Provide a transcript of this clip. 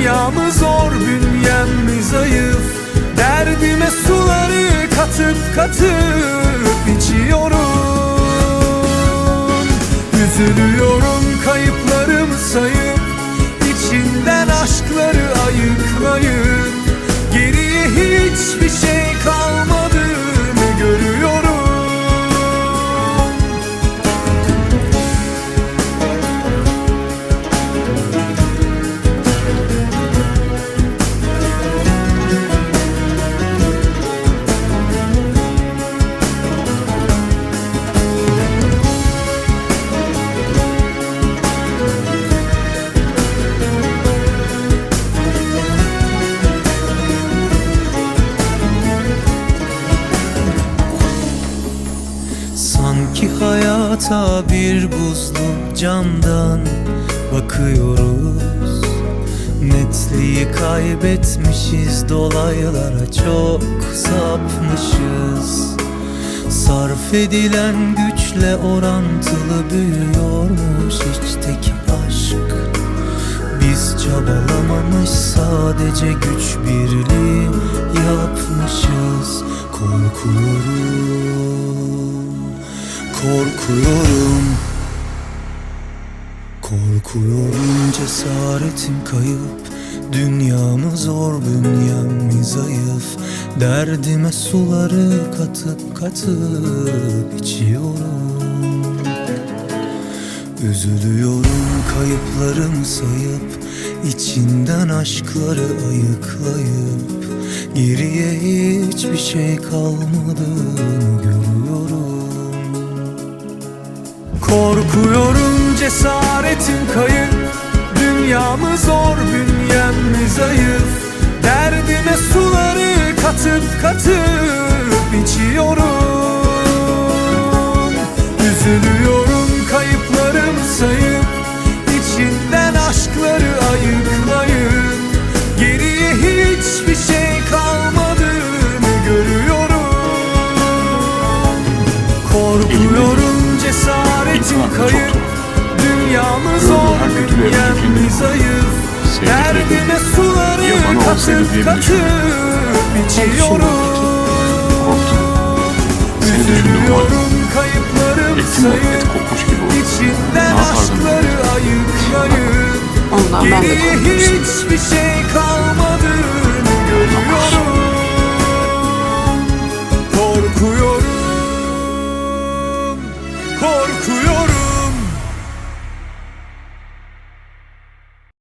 Dünyamı zor bünyem mi zayıf? Derdime suları katıp katıp içiyorum. Üzülüyorum kayıplarımı sayıp içinden aşkları hayata bir buzlu camdan bakıyoruz. Netliği kaybetmişiz dolaylara çok sapmışız. Sarf edilen güçle orantılı büyüyormuş içteki aşk. Biz çabalamamış sadece güç birliği yapmışız. Korkuyorum, korkuyorum. Korkuyorum cesaretim kayıp. Dünyamı zor bünyem zayıf. Derdime suları katıp katıp içiyorum. Üzülüyorum kayıplarımı sayıp. İçinden aşkları ayıklayıp. Geriye hiçbir şey kalmadığını Korkuyorum cesaretim kayıp. Dünyamı zor bünyem mi zayıf. Derdime suları katıp katıp cesaretim kayıp Dünyamı zor bünyem mi zayıf. Derdime suları katıp katıp içiyorum Üzülüyorum kayıplarım sayıp içinden aşkları ben de Geriye hiçbir şey görüyorum